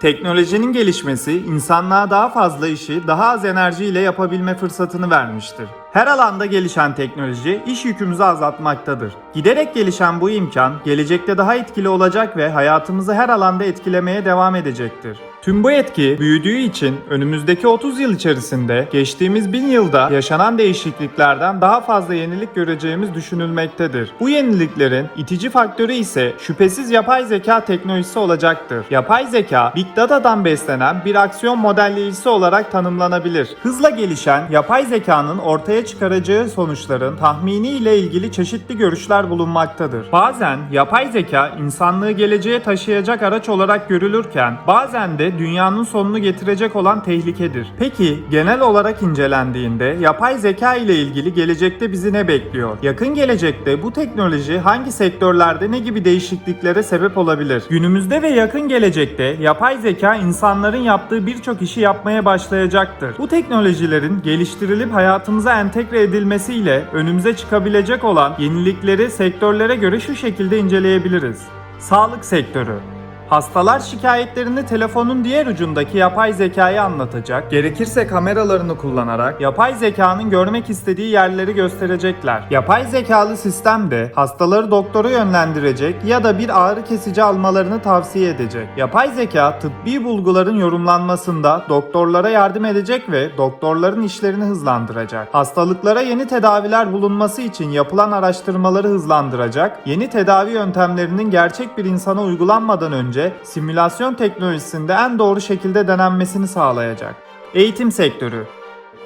Teknolojinin gelişmesi insanlığa daha fazla işi daha az enerjiyle yapabilme fırsatını vermiştir. Her alanda gelişen teknoloji iş yükümüzü azaltmaktadır. Giderek gelişen bu imkan gelecekte daha etkili olacak ve hayatımızı her alanda etkilemeye devam edecektir. Tüm bu etki büyüdüğü için önümüzdeki 30 yıl içerisinde geçtiğimiz 1000 yılda yaşanan değişikliklerden daha fazla yenilik göreceğimiz düşünülmektedir. Bu yeniliklerin itici faktörü ise şüphesiz yapay zeka teknolojisi olacaktır. Yapay zeka Big Data'dan beslenen bir aksiyon modelleyicisi olarak tanımlanabilir. Hızla gelişen yapay zekanın ortaya çıkaracağı sonuçların tahmini ile ilgili çeşitli görüşler bulunmaktadır. Bazen yapay zeka insanlığı geleceğe taşıyacak araç olarak görülürken bazen de dünyanın sonunu getirecek olan tehlikedir. Peki genel olarak incelendiğinde yapay zeka ile ilgili gelecekte bizi ne bekliyor? Yakın gelecekte bu teknoloji hangi sektörlerde ne gibi değişikliklere sebep olabilir? Günümüzde ve yakın gelecekte yapay zeka insanların yaptığı birçok işi yapmaya başlayacaktır. Bu teknolojilerin geliştirilip hayatımıza entegre edilmesiyle önümüze çıkabilecek olan yenilikleri sektörlere göre şu şekilde inceleyebiliriz. Sağlık sektörü Hastalar şikayetlerini telefonun diğer ucundaki yapay zekayı anlatacak, gerekirse kameralarını kullanarak yapay zekanın görmek istediği yerleri gösterecekler. Yapay zekalı sistem de hastaları doktora yönlendirecek ya da bir ağrı kesici almalarını tavsiye edecek. Yapay zeka tıbbi bulguların yorumlanmasında doktorlara yardım edecek ve doktorların işlerini hızlandıracak. Hastalıklara yeni tedaviler bulunması için yapılan araştırmaları hızlandıracak, yeni tedavi yöntemlerinin gerçek bir insana uygulanmadan önce simülasyon teknolojisinde en doğru şekilde denenmesini sağlayacak. Eğitim sektörü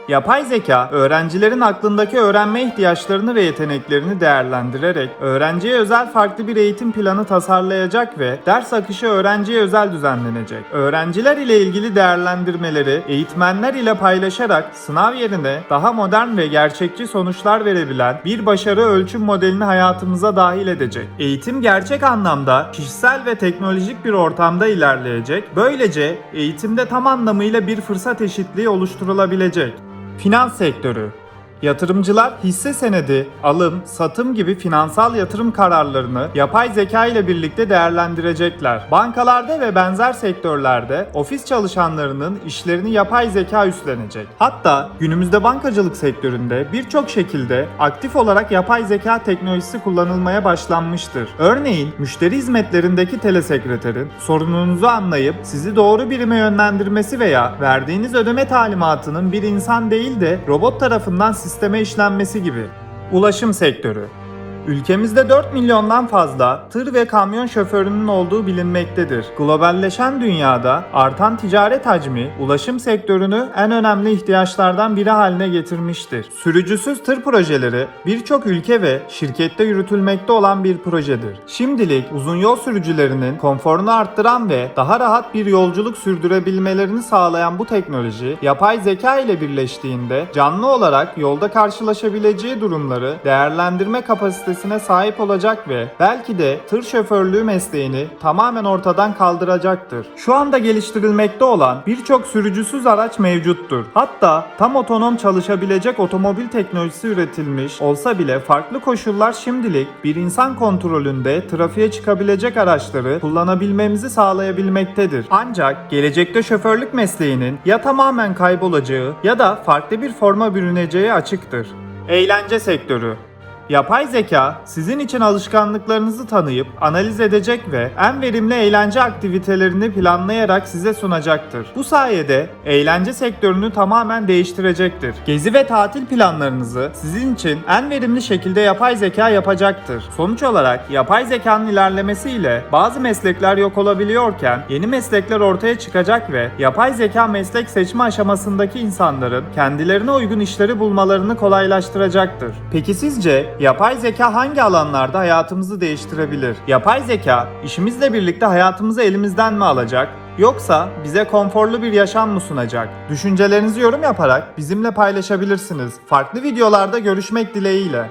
Yapay zeka, öğrencilerin aklındaki öğrenme ihtiyaçlarını ve yeteneklerini değerlendirerek öğrenciye özel farklı bir eğitim planı tasarlayacak ve ders akışı öğrenciye özel düzenlenecek. Öğrenciler ile ilgili değerlendirmeleri eğitmenler ile paylaşarak sınav yerine daha modern ve gerçekçi sonuçlar verebilen bir başarı ölçüm modelini hayatımıza dahil edecek. Eğitim gerçek anlamda kişisel ve teknolojik bir ortamda ilerleyecek. Böylece eğitimde tam anlamıyla bir fırsat eşitliği oluşturulabilecek. Finans sektörü Yatırımcılar hisse senedi, alım, satım gibi finansal yatırım kararlarını yapay zeka ile birlikte değerlendirecekler. Bankalarda ve benzer sektörlerde ofis çalışanlarının işlerini yapay zeka üstlenecek. Hatta günümüzde bankacılık sektöründe birçok şekilde aktif olarak yapay zeka teknolojisi kullanılmaya başlanmıştır. Örneğin müşteri hizmetlerindeki telesekreterin sorununuzu anlayıp sizi doğru birime yönlendirmesi veya verdiğiniz ödeme talimatının bir insan değil de robot tarafından sisteme işlenmesi gibi. Ulaşım sektörü Ülkemizde 4 milyondan fazla tır ve kamyon şoförünün olduğu bilinmektedir. Globalleşen dünyada artan ticaret hacmi ulaşım sektörünü en önemli ihtiyaçlardan biri haline getirmiştir. Sürücüsüz tır projeleri birçok ülke ve şirkette yürütülmekte olan bir projedir. Şimdilik uzun yol sürücülerinin konforunu arttıran ve daha rahat bir yolculuk sürdürebilmelerini sağlayan bu teknoloji yapay zeka ile birleştiğinde canlı olarak yolda karşılaşabileceği durumları değerlendirme kapasitesine sahip olacak ve belki de tır şoförlüğü mesleğini tamamen ortadan kaldıracaktır. Şu anda geliştirilmekte olan birçok sürücüsüz araç mevcuttur. Hatta tam otonom çalışabilecek otomobil teknolojisi üretilmiş olsa bile farklı koşullar şimdilik bir insan kontrolünde trafiğe çıkabilecek araçları kullanabilmemizi sağlayabilmektedir. Ancak gelecekte şoförlük mesleğinin ya tamamen kaybolacağı ya da farklı bir forma bürüneceği açıktır. Eğlence sektörü Yapay zeka sizin için alışkanlıklarınızı tanıyıp analiz edecek ve en verimli eğlence aktivitelerini planlayarak size sunacaktır. Bu sayede eğlence sektörünü tamamen değiştirecektir. Gezi ve tatil planlarınızı sizin için en verimli şekilde yapay zeka yapacaktır. Sonuç olarak yapay zekanın ilerlemesiyle bazı meslekler yok olabiliyorken yeni meslekler ortaya çıkacak ve yapay zeka meslek seçme aşamasındaki insanların kendilerine uygun işleri bulmalarını kolaylaştıracaktır. Peki sizce yapay zeka hangi alanlarda hayatımızı değiştirebilir? Yapay zeka işimizle birlikte hayatımızı elimizden mi alacak? Yoksa bize konforlu bir yaşam mı sunacak? Düşüncelerinizi yorum yaparak bizimle paylaşabilirsiniz. Farklı videolarda görüşmek dileğiyle.